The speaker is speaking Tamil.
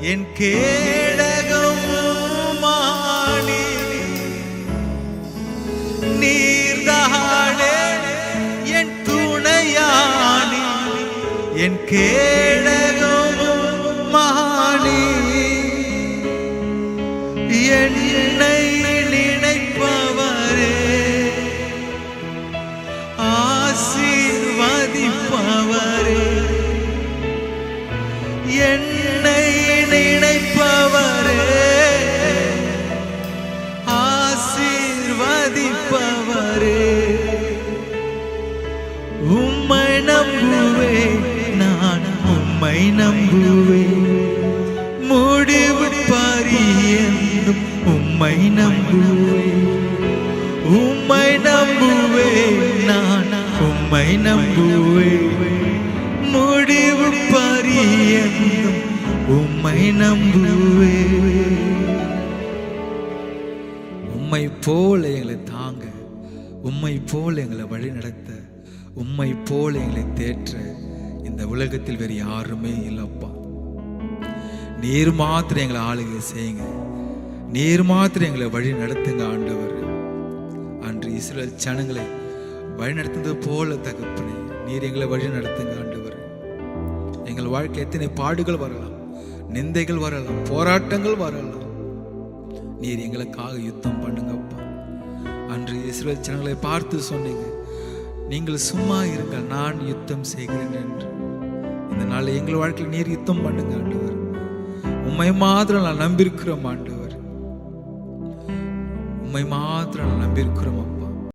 என் கேடகம் மாணி நீர்தாளே என் துணையானி. என் கேடகம் மாணி என்னை நினைப்பவரே. ஆசீர்வதிப்பவரே. என் நினைப்பவரே. ஆசீர்வதிப்பவரே. உம்மை நம்புவே நான் உம்மை நம்புவே முடிவு பரியந்தும் உம்மை நம்புவே உம்மை நம்புவே நான் உம்மை நம்புவே முடிவு பரியந்தும் உம்மை நம்புவே. உம்மை போல எங்களை தாங்க. உம்மை போல எங்களை வழி நடத்த. உம்மை போல எங்களை தேற்ற. இந்த உலகத்தில் வேறு யாருமே இல்லப்பா. நீர் மாத்திரம் எங்களை ஆளுகை செய்யுங்க. நீர் மாத்திரம் எங்களை வழி நடத்துங்க ஆண்டவர். அன்று இஸ்ரேல் ஜனங்களை வழி நடத்துவது போல தகப்பனே நீர் எங்களை வழி நடத்துங்க ஆண்டவர். எங்கள் வாழ்க்கை எத்தனை பாடுகள் வரலாம். நிந்தைகள் வரலாம் போராட்டங்கள் வரலாம். நீர் எங்களுக்காக யுத்தம் பண்ணுங்கப்பா. அன்று இஸ்ரேல் ஜனங்களை பார்த்து சொன்னீங்க. நீங்கள் சும்மா இருங்கள் நான் யுத்தம் செய்கிறேன் என்று. இந்த நாள் எங்கள் வாழ்க்கையில் நீர் யுத்தம் பண்ணுங்க ஆண்டவர். உண்மை மாத்திரம் நான் நம்பியிருக்கிறோம் ஆண்டவர். உண்மை மாத்திரம் நான் நம்பியிருக்கிறோம்